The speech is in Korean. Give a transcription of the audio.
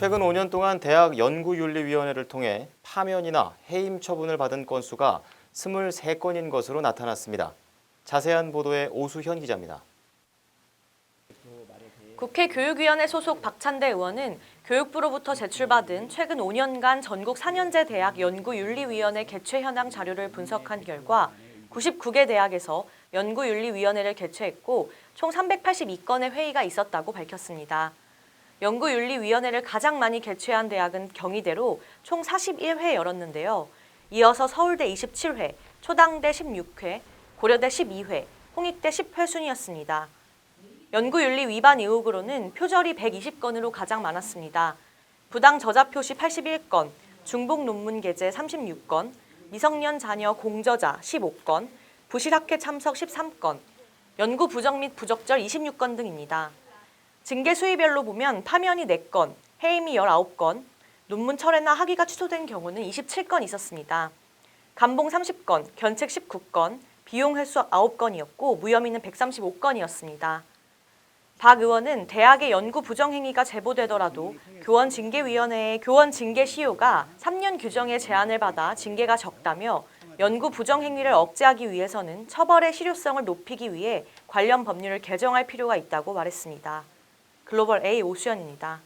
최근 5년 동안 대학 연구윤리위원회를 통해 파면이나 해임 처분을 받은 건수가 23건인 것으로 나타났습니다. 자세한 보도에 오수현 기자입니다. 국회 교육위원회 소속 박찬대 의원은 교육부로부터 제출받은 최근 5년간 전국 4년제 대학 연구윤리위원회 개최 현황 자료를 분석한 결과 99개 대학에서 연구윤리위원회를 개최했고 총 382건의 회의가 있었다고 밝혔습니다. 연구윤리위원회를 가장 많이 개최한 대학은 경희대로 총 41회 열었는데요. 이어서 서울대 27회, 초당대 16회, 고려대 12회, 홍익대 10회 순이었습니다. 연구윤리 위반 의혹으로는 표절이 120건으로 가장 많았습니다. 부당 저자 표시 81건, 중복 논문 게재 36건, 미성년 자녀 공저자 15건, 부실학회 참석 13건, 연구 부정 및 부적절 26건 등입니다. 징계 수위별로 보면 파면이 4건, 해임이 19건, 논문 철회나 학위가 취소된 경우는 27건 있었습니다. 감봉 30건, 견책 19건, 비용 횟수 9건이었고 무혐의는 135건이었습니다. 박 의원은 대학의 연구 부정 행위가 제보되더라도 교원 징계위원회의 교원 징계 시효가 3년 규정의 제한을 받아 징계가 적다며 연구 부정 행위를 억제하기 위해서는 처벌의 실효성을 높이기 위해 관련 법률을 개정할 필요가 있다고 말했습니다. 글로벌 A 오션입니다.